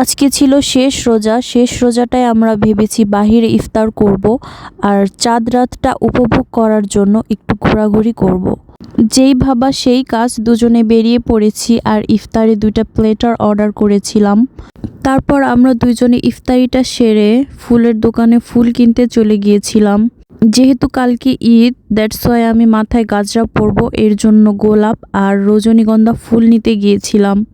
আজকে ছিল শেষ রোজা। শেষ রোজাটায় আমরা ভেবেছি বাহিরে ইফতার করব আর চাঁদ রাতটা উপভোগ করার জন্য একটু ঘোরাঘুরি করব। যেই ভাবা সেই কাজ দুজনে বেরিয়ে পড়েছি আর ইফতারে দুইটা প্লেটার অর্ডার করেছিলাম। তারপর আমরা দুজনে ইফতারিটা সেরে ফুলের দোকানে ফুল কিনতে চলে গিয়েছিলাম। যেহেতু কালকে ঈদ দ্যাটস ওয়াই আমি মাথায় গাজরা পরব, এর জন্য গোলাপ আর রজনীগন্ধা ফুল নিতে গিয়েছিলাম।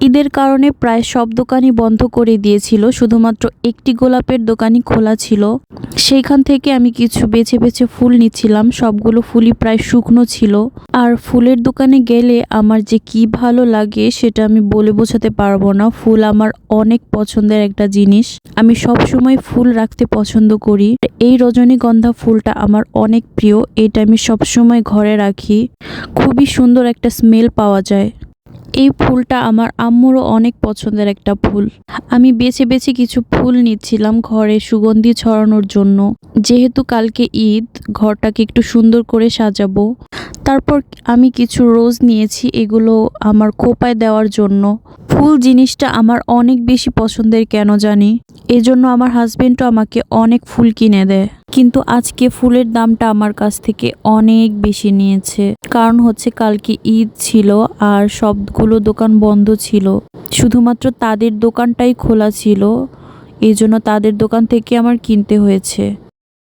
ঈদের কারণে প্রায় সব দোকানই বন্ধ করে দিয়েছিল, শুধুমাত্র একটি গোলাপের দোকানই খোলা ছিল। সেইখান থেকে আমি কিছু বেছে বেছে ফুল নিচ্ছিলাম, সবগুলো ফুলই প্রায় শুকনো ছিল। আর ফুলের দোকানে গেলে আমার যে কি ভালো লাগে সেটা আমি বলে বোঝাতে পারব না। ফুল আমার অনেক পছন্দের একটা জিনিস। আমি সব সময় ফুল রাখতে পছন্দ করি। এই রজনীগন্ধা ফুলটা আমার অনেক প্রিয়। এটা আমি সব সময় ঘরে রাখি। খুবই সুন্দর একটা স্মেল পাওয়া যায়। এই ফুলটা আমার আম্মুরও অনেক পছন্দের একটা ফুল। আমি বেছে বেছে কিছু ফুল নিচ্ছিলাম ঘরে সুগন্ধি ছড়ানোর জন্য। যেহেতু কালকে ঈদ, ঘরটাকে একটু সুন্দর করে সাজাবো। তারপর আমি কিছু রোজ নিয়েছি, এগুলো আমার খোপায় দেওয়ার জন্য। ফুল জিনিসটা আমার অনেক বেশি পছন্দের, কেন জানি? এজন্য আমার হাজবেন্ডও আমাকে অনেক ফুল কিনে দেয়। কিন্তু আজকে ফুলের দামটা আমার কাছ থেকে অনেক বেশি নিয়েছে। কারণ হচ্ছে কালকে ঈদ ছিল আর সবগুলো দোকান বন্ধ ছিল। শুধুমাত্র তাদের দোকানটাই খোলা ছিল। এই জন্য তাদের দোকান থেকে আমার কিনতে হয়েছে।